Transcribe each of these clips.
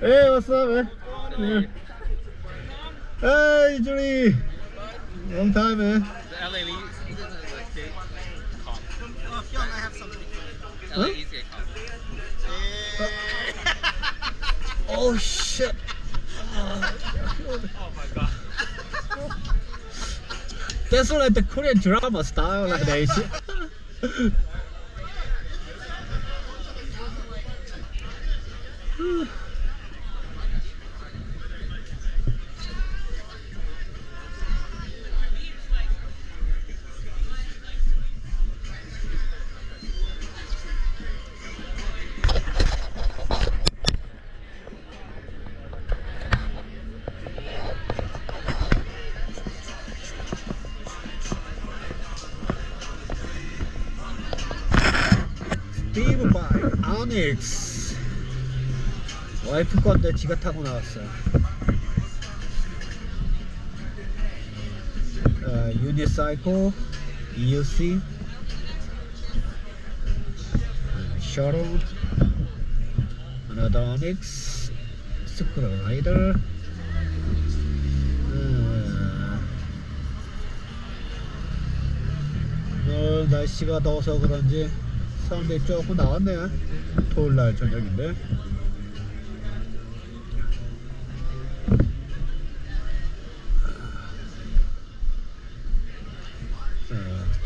hey, what's up, man? Hey, Julie. Long time, man. The LA League he doesn't like stay calm. Oh, Fionn, I have something LA Huh? easy calm. you. Oh shit. Oh my god. That's like the Korean drama style, like that shit. 스티브 바이 아닉스 와이프 건데 지가 타고 나왔어 어, 유니사이코 EUC 셔로 하나더 아닉스 스크롤라이더 오늘 날씨가 더워서 그런지 사람들이 조금 나왔네 토요일날 저녁인데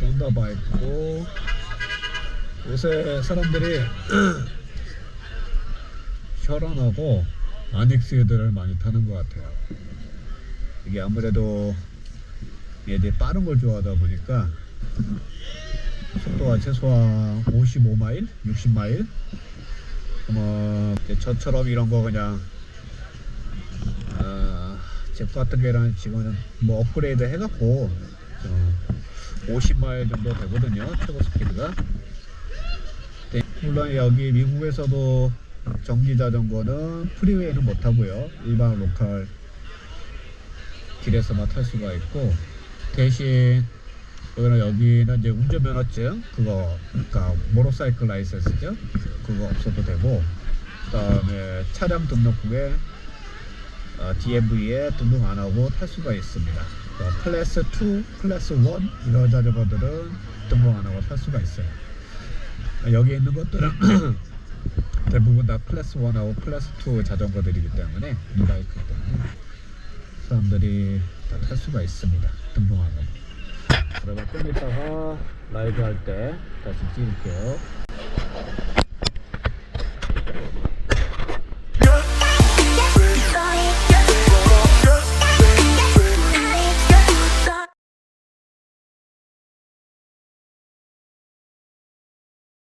썬더바이크고 요새 사람들이 셔런하고 아닉스 애들을 많이 타는 것 같아요 이게 아무래도 얘들이 빠른 걸 좋아하다 보니까 속도가 최소한 55마일, 60마일. 뭐 저처럼 이런 거 그냥 아, 제 같은 경우는 지금은 뭐 업그레이드 해갖고 어, 50마일 정도 되거든요 최고 스피드가. 네, 물론 여기 미국에서도 전기 자전거는 프리웨이는 못 타고요 일반 로컬 길에서만 탈 수가 있고 대신 그러나 여기는 이제 운전면허증 그거 그러니까 모터사이클 라이센스죠 그거 없어도 되고 그다음에 차량 등록국에 어, DMV에 등록 안 하고 탈 수가 있습니다. 어, 클래스 2, 클래스 1 이런 자전거들은 등록 안 하고 탈 수가 있어요. 어, 여기 있는 것들은 대부분 다 클래스 1하고 클래스 2 자전거들이기 때문에 이바이크 때문에 사람들이 다 탈 수가 있습니다. 등록 안 하고. 그러면 좀 이따가 라이브 할 때 다시 찍을게요.